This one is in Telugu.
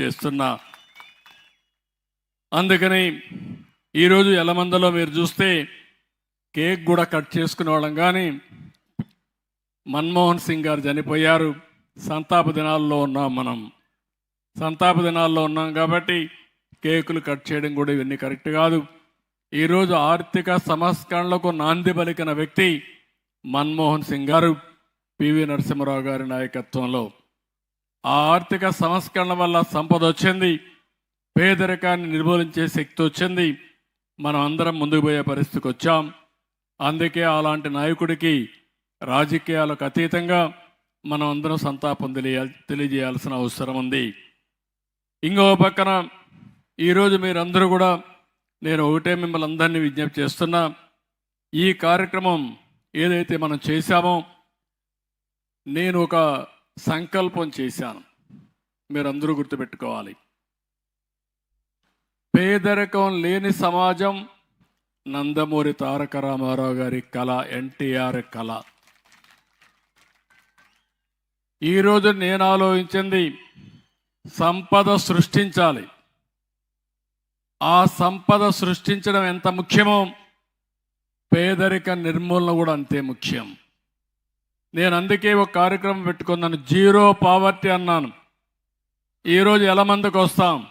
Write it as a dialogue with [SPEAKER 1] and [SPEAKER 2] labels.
[SPEAKER 1] చేస్తున్నా. అందుకని ఈరోజు ఎలమందలో మీరు చూస్తే కేక్ కూడా కట్ చేసుకునే వాళ్ళం. కానీ మన్మోహన్ సింగ్ గారు చనిపోయారు. సంతాప దినాల్లో ఉన్నాం మనం. సంతాప దినాల్లో ఉన్నాం కాబట్టి కేకులు కట్ చేయడం కూడా ఇవన్నీ కరెక్ట్ కాదు. ఈరోజు ఆర్థిక సంస్కరణలకు నాంది పలికిన వ్యక్తి మన్మోహన్ సింగ్ గారు పివి నరసింహరావు గారి నాయకత్వంలో. ఆ ఆర్థిక సంస్కరణ వల్ల సంపద వచ్చింది పేదరికాన్ని నిర్మూలించే శక్తి వచ్చింది మనం అందరం ముందుకు పోయే పరిస్థితికి వచ్చాం. అందుకే అలాంటి నాయకుడికి రాజకీయాలకు అతీతంగా మనం అందరం సంతాపం తెలియ తెలియజేయాల్సిన అవసరం ఉంది. ఇంకో పక్కన ఈరోజు మీరందరూ కూడా నేను ఒకటే మిమ్మల్ని అందరినీ విజ్ఞప్తి చేస్తున్నా ఈ కార్యక్రమం ఏదైతే మనం చేశామో నేను ఒక సంకల్పం చేశాను. మీరందరూ గుర్తుపెట్టుకోవాలి. పేదరికం లేని సమాజం నందమూరి తారక రామారావు గారి కళ ఎన్టీఆర్ కళ. ఈరోజు నేను ఆలోచించింది సంపద సృష్టించాలి. ఆ సంపద సృష్టించడం ఎంత ముఖ్యమో పేదరిక నిర్మూలన కూడా అంతే ముఖ్యం. నేను అందుకే ఒక కార్యక్రమం పెట్టుకున్నాను. జీరో పావర్టీ అన్నాను. ఈరోజు ఎలా మందికి వస్తాం.